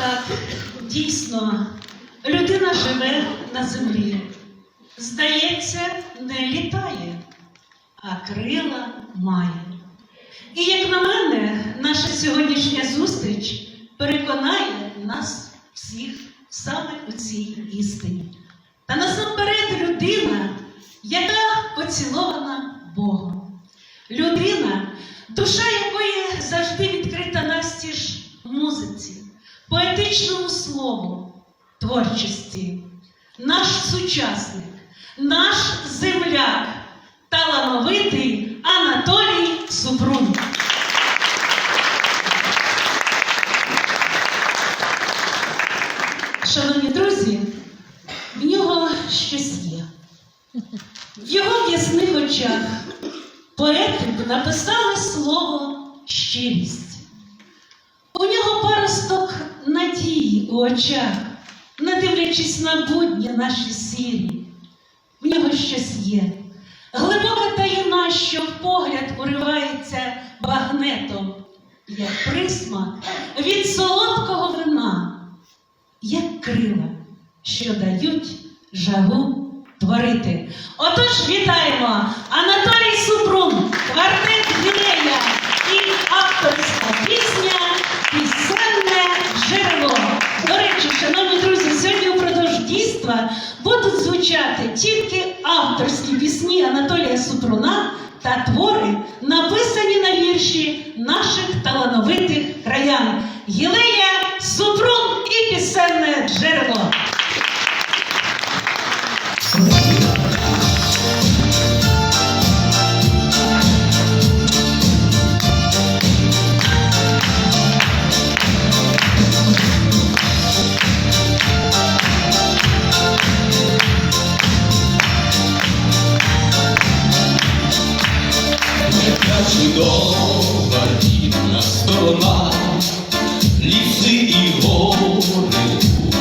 Так, дійсно, людина живе на землі. Здається, не літає, а крила має. І як на мене, наша сьогоднішня зустріч переконає нас всіх саме у цій істині. Та насамперед людина, яка поцілована Богом. Людина, душа якої завжди відкрита настіж музиці, поетичному слову, творчості. Наш сучасник, наш земляк, талановитий Анатолій Супрун. Шановні друзі, в нього щось є. В його в'ясних очах поети написали слово щирість. У нього паросток очах, не дивлячись на будні наші сірі. В нього щось є. Глибока таїна, що в погляд уривається багнетом, як присма від солодкого вина як крила, що дають жагу творити. Отож, вітаємо Анатолій Супрун, квартет Анатолія Сутруна та твори, написані на вірші наших талановитих краян. Гілея Супрун і пісенне джерело. Ліси і гори,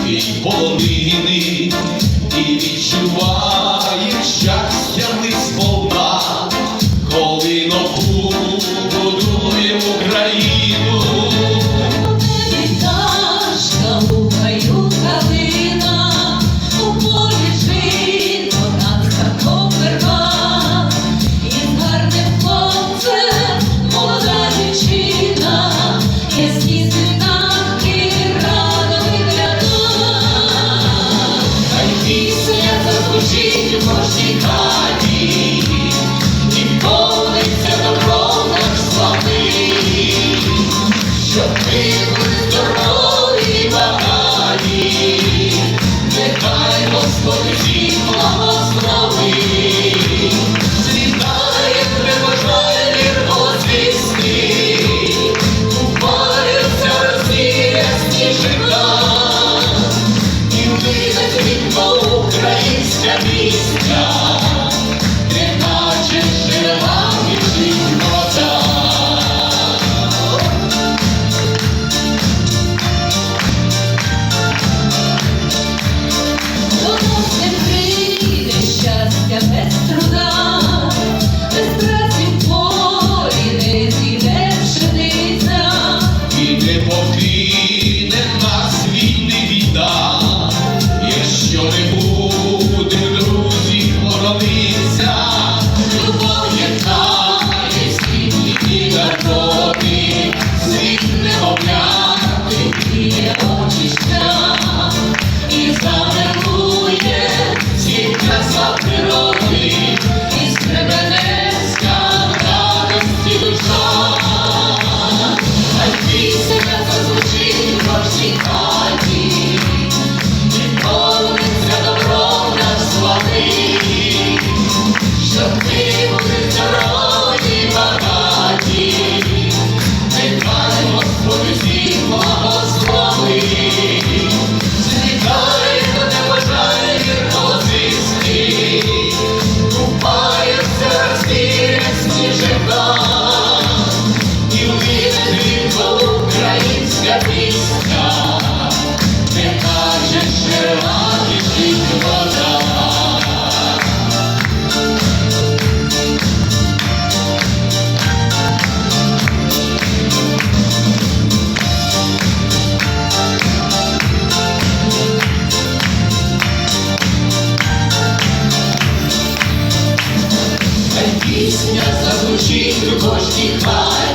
і полонини, моя пісня, ти кажеш, що радість вода. Пісня зазвучить у кожній хвалі.